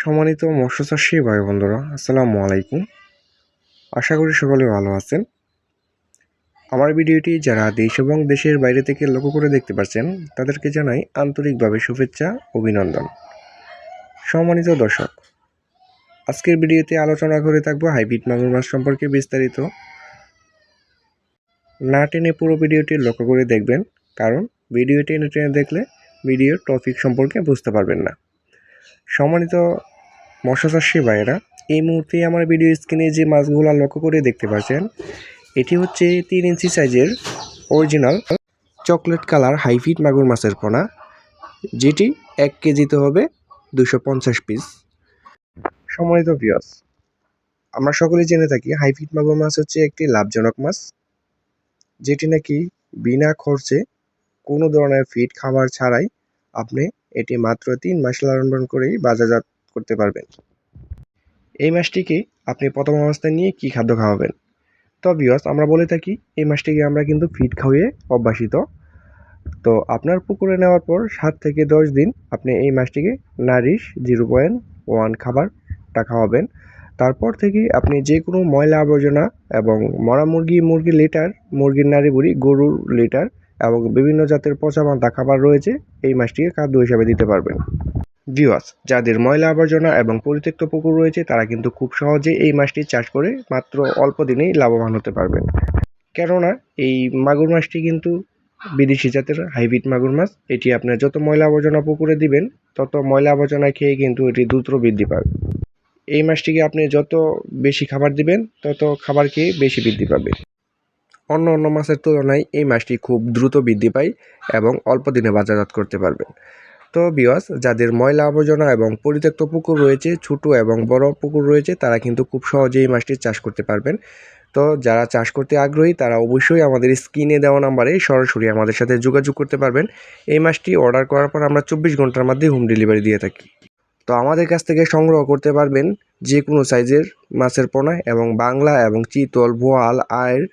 সম্মানিত মৎস্য চাষী ভাই বন্ধুরা, আসসালামু আলাইকুম। আশা করি সকলে ভালো আছেন। আমার ভিডিওটি যারা দেশ এবং দেশের বাইরে থেকে লক্ষ্য করে দেখতে পাচ্ছেন, তাদেরকে জানাই আন্তরিকভাবে শুভেচ্ছা, অভিনন্দন। সম্মানিত দর্শক, আজকের ভিডিওতে আলোচনা করে থাকব হাইব্রিড মাগুর মাছ সম্পর্কে বিস্তারিত। না টেনে পুরো ভিডিওটি লক্ষ্য করে দেখবেন, কারণ ভিডিও টেনে টেনে দেখলে ভিডিওর টপিক সম্পর্কে বুঝতে পারবেন না। সম্মানিত মৎস্যচাষী ভাইয়েরা, এই মুহূর্তে আমার ভিডিও স্ক্রিনে যে মাছগুলো লক্ষ্য করে দেখতে পাচ্ছেন, এটি হচ্ছে তিন ইঞ্চি সাইজের অরিজিনাল চকলেট কালার হাইফিট মাগুর মাছের পোনা, যেটি এক কেজিতে হবে দুশো পঞ্চাশ পিস সম্মানিত ভিউয়ার্স আমরা সকলে জেনে থাকি হাইফিট মাগুর মাছ হচ্ছে একটি লাভজনক মাছ, যেটি নাকি বিনা খরচে কোনো ধরনের ফিড খাবার ছাড়াই আপনি এটি মাত্র তিন মাস লালন করেই বাজারজাত করতে পারবেন। এই মাছটিকে আপনি প্রথম অবস্থায় নিয়ে কি খাদ্য খাওয়াবেন? তো বিয়স আমরা বলে থাকি, এই মাছটিকে আমরা কিন্তু ফিড খাওয়িয়ে অভ্যাসিত। তো আপনার পুকুরে নেওয়ার পর সাত থেকে দশ দিন আপনি এই মাছটিকে নারিশ জিরো পয়েন্ট ওয়ান খাবারটা খাওয়াবেন। তারপর থেকে আপনি যে কোনো ময়লা আবর্জনা এবং মরা মুরগি, মুরগির লিটার মুরগির নাড়ি বুড়ি গরুর লিটার এবং বিভিন্ন জাতের পচা মান্তা খাবার রয়েছে, এই মাছটিকে খাদ্য হিসাবে দিতে পারবেন। ভিওয়াস যাদের ময়লা আবর্জনা এবং পরিত্যক্ত পুকুর রয়েছে, তারা কিন্তু খুব সহজে এই মাছটি চাষ করে মাত্র অল্প দিনেই লাভবান হতে পারবেন। কেননা, এই মাগুর মাছটি কিন্তু বিদেশি জাতের হাইব্রিড মাগুর মাছ। এটি আপনার যত ময়লা আবর্জনা পুকুরে দিবেন, তত ময়লা আবর্জনা খেয়ে কিন্তু এটি দ্রুত বৃদ্ধি পাবে। এই মাছটিকে আপনি যত বেশি খাবার দিবেন, তত খাবার খেয়ে বেশি বৃদ্ধি পাবে। অন্য অন্য মাছের তুলনায় এই মাছটি খুব দ্রুত বৃদ্ধি পায় এবং অল্প দিনে বাজারজাত করতে পারবেন তো বিওয়াস যাদের ময়লা আবর্জনা এবং পরিত্যক্ত পুকুর রয়েছে, ছোট এবং বড় পুকুর রয়েছে, তারা কিন্তু খুব সহজেই এই মাছটি চাষ করতে পারবেন। তো যারা চাষ করতে আগ্রহী, তারা অবশ্যই আমাদের স্ক্রিনে দেওয়া নাম্বারে সরাসরি আমাদের সাথে যোগাযোগ করতে পারবেন। এই মাছটি অর্ডার করার পর আমরা চব্বিশ ঘণ্টার মধ্যে হোম ডেলিভারি দিয়ে থাকি। তো আমাদের কাছ থেকে সংগ্রহ করতে পারবেন যে কোনো সাইজের মাছের পোনা এবং বাংলা এবং চিতল বোয়াল আয়ের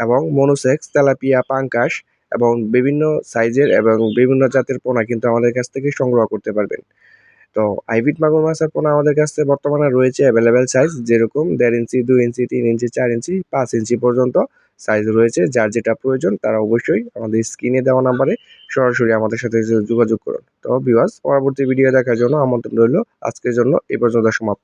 এবং মনোসেক্স, তেলাপিয়া, পাঙ্কাশ এবং বিভিন্ন সাইজের এবং বিভিন্ন জাতের পোনা কিন্তু আমাদের কাছ থেকে সংগ্রহ করতে পারবেন। তো হাইব্রিড মাগুর মাছের পোনা আমাদের কাছে বর্তমানে রয়েছে অ্যাভেলেবেল সাইজ যেরকম দেড় ইঞ্চি, দুই ইঞ্চি, তিন ইঞ্চি, চার ইঞ্চি, পাঁচ ইঞ্চি পর্যন্ত সাইজ রয়েছে। যার যেটা প্রয়োজন তারা অবশ্যই আমাদের স্ক্রিনে দেওয়া নাম্বারে সরাসরি আমাদের সাথে যোগাযোগ করুন। তো বিওয়াস পরবর্তী ভিডিও দেখার জন্য আমন্ত্রণ রইল। আজকের জন্য এই পর্যন্ত সমাপ্ত।